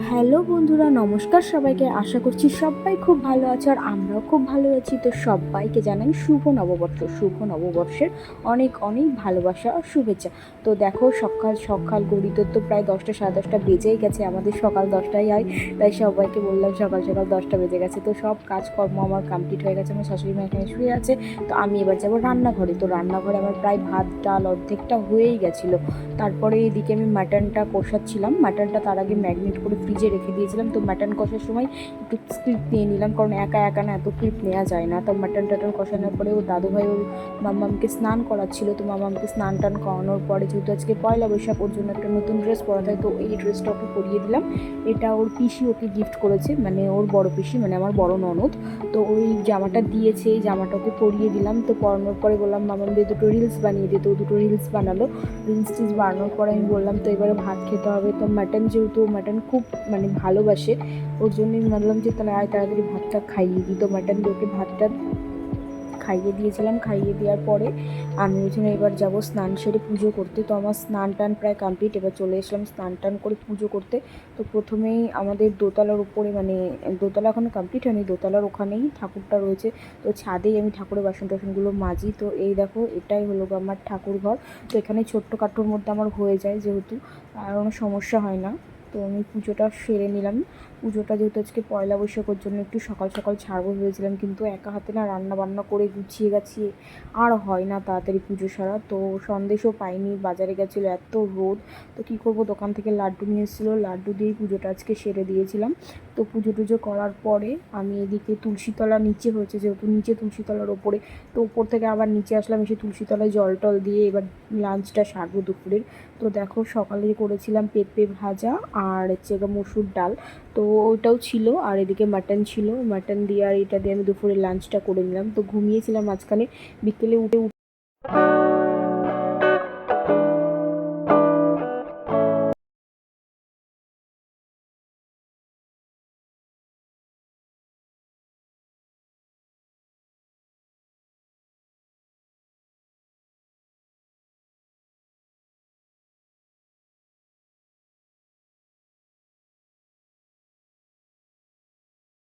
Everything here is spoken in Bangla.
হ্যালো বন্ধুরা, নমস্কার সবাইকে। আশা করছি সবাই খুব ভালো আছে আর আমরাও খুব ভালো আছি। তো সবাইকে জানাই শুভ নববর্ষ, শুভ নববর্ষের অনেক অনেক ভালোবাসা আর শুভেচ্ছা। তো দেখো, সকাল সকাল গড়িতে তো প্রায় দশটা সাড়ে দশটা বেজেই গেছে। আমাদের সকাল দশটায় হয় তাই সবাইকে বললাম সকাল সকাল দশটা বেজে গেছে। তো সব কাজকর্ম আমার কমপ্লিট হয়ে গেছে, আমার শাশুড়ি মা এখানে শুয়ে আছে। তো আমি এবার যাব রান্নাঘরে। তো রান্নাঘরে আমার প্রায় ভাত, ডাল অর্ধেকটা হয়েই গেছিল। তারপরে এদিকে আমি মাটনটা কষাচ্ছিলাম। মাটনটা তার আগে ম্যাগনেট করে ফ্রিজে রেখে দিয়েছিলাম, তো মাটন কষার সময় একটু ক্লিপ নিয়ে নিলাম, কারণ একা একা না এত ক্লিপ নেওয়া যায় না। তো মাটন টাটন কষানোর পরে ওর দাদুভাই ওর মাম্মামকে স্নান করাচ্ছিল, তো মাম্মামকে স্নান টান করানোর পরে যেহেতু আজকে পয়লা বৈশাখ, ওর জন্য একটা নতুন ড্রেস পরা হয় তো এই ড্রেসটা ওকে পরিয়ে দিলাম। এটা ওর পিসি ওকে গিফট করেছে মানে ওর বড় পিসি মানে আমার বড় ননদ। তো ওই জামাটা দিয়েছে, এই জামাটা ওকে পরিয়ে দিলাম, তো পরানোর পরে বললাম মামাম দিয়ে দুটো রিলস বানিয়ে দিত ও দুটো রিলস বানালো। রিলস টিলস বানানোর পরে আমি বললাম, তো এবারে ভাত খেতে হবে। তো মাটন যেহেতু মাটন খুব মানে ভালোবাসে। ওর জন্য ভাবলাম যে তাহলে আয় তাড়াতাড়ি ভাতটা খাইয়ে দিই। তো মাটন দিয়ে ওকে ভাতটা খাইয়ে দিয়েছিলাম। খাইয়ে দেওয়ার পরে আমি ওই জন্য এবার যাব স্নান সেরে পুজো করতে। তো আমার স্নান টান প্রায় কমপ্লিট এবার চলে এসলাম স্নান টান করে পুজো করতে। তো প্রথমেই আমাদের দোতলার উপরে মানে দোতলা এখনও কমপ্লিট হয়নি। দোতলার ওখানেই ঠাকুরটা রয়েছে। তো ছাদেই আমি ঠাকুরের বাসন টাসনগুলো মাজি। তো এই দেখো, এটাই হলো আমার ঠাকুর ঘর তো এখানে ছোট্ট কাঠোর মধ্যে আমার হয়ে যায় যেহেতু। আর কোনো সমস্যা হয় না। তো আমি পুজোটা সেরে নিলাম। পুজোটা যেহেতু আজকে পয়লা বৈশাখের জন্য একটু সকাল সকাল ছাড়বো ভেবেছিলাম, কিন্তু একা হাতে না রান্না বান্না করে গুছিয়ে গাছিয়ে আর হয় না তাড়াতাড়ি পুজো সারা। তো সন্দেশও পাইনি, বাজারে গেছিল এত রোদ। তো কী করব, দোকান থেকে লাড্ডু নিয়ে এসেছিল, লাড্ডু দিয়েই পুজোটা আজকে সেরে দিয়েছিলাম। তো পুজো টুজো করার পরে আমি এদিকে তুলসীতলা নিচে হয়েছে, যেহেতু নিচে তুলসীতলার ওপরে। তো ওপর থেকে আবার নিচে আসলাম, এসে তুলসীতলায় জল টল দিয়ে এবার লাঞ্চটা সারবো দুপুরের। তো দেখো সকালে করেছিলাম পেঁপে ভাজা আর হচ্ছে মসুর ডাল। তো ওটাও ছিল, আর এদিকে মাটন ছিল। মাটন দিয়ে আর এটা দিয়ে আমি দুপুরে লাঞ্চটা করে নিলাম। তো ঘুমিয়েছিলাম মাঝখানে। বিকেলে উঠে